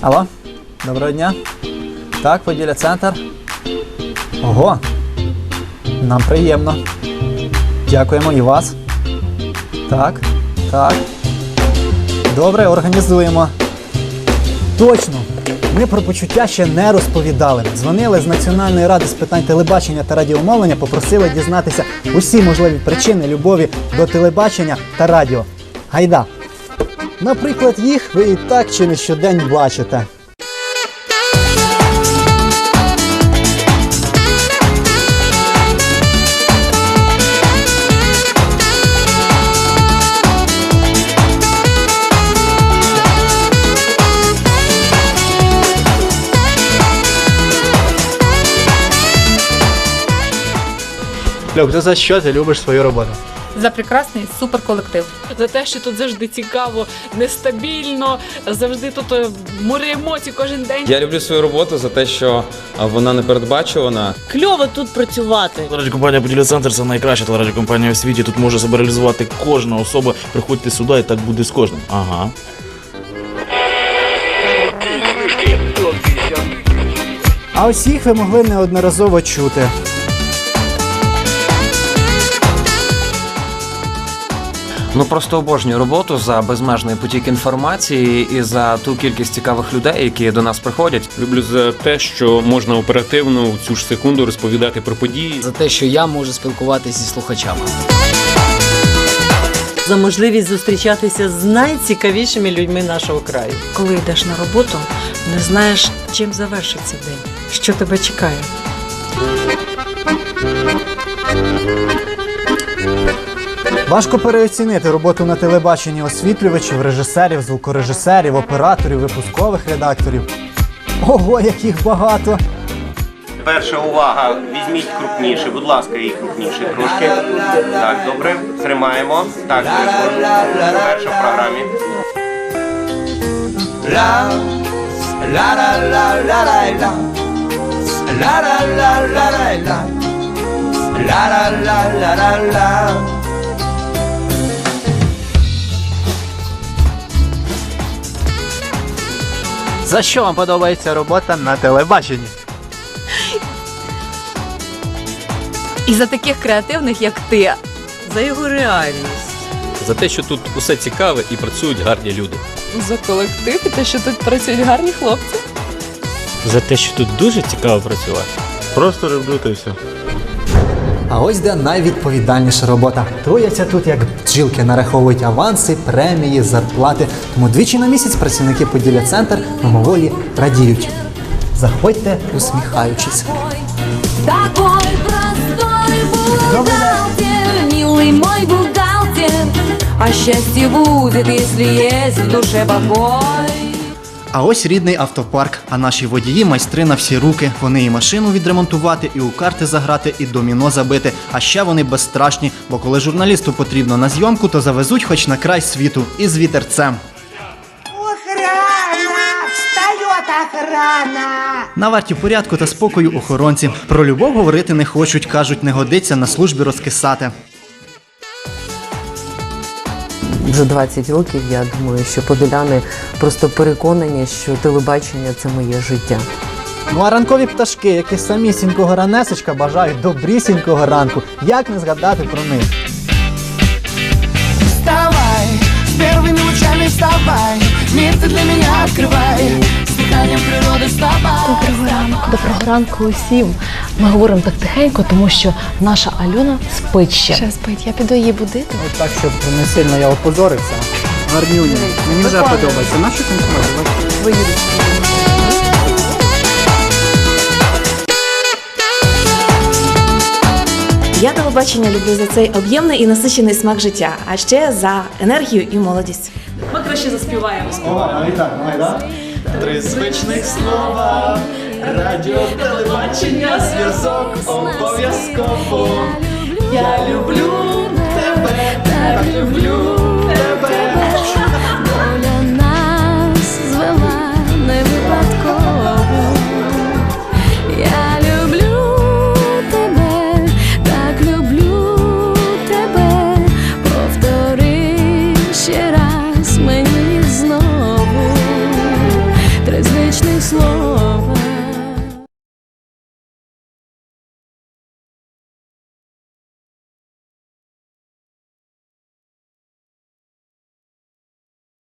Алло, доброго дня. Так, Поділля центр. Ого. Нам приємно. Дякуємо і вас. Так, так. Добре, організуємо. Точно. Ми про почуття ще не розповідали. Дзвонили з Національної ради з питань телебачення та радіомовлення, попросили дізнатися усі можливі причини любові до телебачення та радіо. Гайда. Наприклад, їх ви і так чи не щодень бачите. Люк, ти за що ти любиш свою роботу? За прекрасний суперколектив. за те, що тут завжди цікаво, нестабільно, завжди тут е, море емоцій кожен день. Я люблю свою роботу за те, що а, вона непередбачувана. Кльово тут працювати. Телерадіокомпанія «Поділля Центр це найкраща телерадіокомпанія у світі. Тут може себе реалізувати кожна особа. Приходьте сюди, і так буде з кожним. Ага. А ось їх ви могли неодноразово чути. Ну просто обожнюю роботу за безмежний потік інформації і за ту кількість цікавих людей, які до нас приходять. Люблю за те, що можна оперативно у цю ж секунду розповідати про події. за те, що я можу спілкуватися зі слухачами. За можливість зустрічатися з найцікавішими людьми нашого краю. Коли йдеш на роботу, не знаєш, чим завершиться день, що тебе чекає. Важко переоцінити роботу на телебаченні освітлювачів, режисерів, звукорежисерів, операторів, випускових редакторів. Ого, яких багато! Перша увага, візьміть крупніше, будь ласка, і крупніше трошки. Так, добре, тримаємо. Так. Перша в програмі. За що вам подобається робота на телебаченні? І за таких креативних, як ти, За його реальність. За те, що тут усе цікаве і працюють гарні люди. За колектив і те, що тут працюють гарні хлопці. За те, що тут дуже цікаво працювати. Просто люблю та й все. А ось де найвідповідальніша робота. Трояться тут, як бджілки, нараховують аванси, премії, зарплати. Тому двічі на місяць працівники Поділля Центр мимоволі радіють. Заходьте, усміхаючись. Такой простой бухгалтер, милый мой бухгалтер. А счастье будет, если есть в душе покой. А ось рідний автопарк, а наші водії майстри на всі руки. Вони і машину відремонтувати, і у карти заграти, і доміно забити. А ще вони безстрашні, бо коли журналісту потрібно на зйомку, то завезуть хоч на край світу і з вітерцем. Охрана! На варті порядку та спокою охоронці. Про любов говорити не хочуть, кажуть, не годиться на службі розкисати Вже 20 років я думаю, що подоляни просто переконані, що телебачення це моє життя. Ну а ранкові пташки, які самісінького ранесечка бажають добрісінького ранку. Як не згадати про них? Вставай, с первыми лучами вставай, мир ты для меня открывай, Доброго ранку, доброго ранку усім. Ми говоримо так тихенько, тому що наша Альона спить ще. Ще спить, я піду її будити. Ось так, щоб не сильно я опозорився. Гарнюня. Мені вже подобається. На що танцювати? Я телебачення люблю за цей об'ємний і насичений смак життя, а ще за енергію і молодість. Ми краще заспіваємо. Три звичних слова. Радіо, телебачення, зв'язок обов'язково. Я люблю тебе, так люблю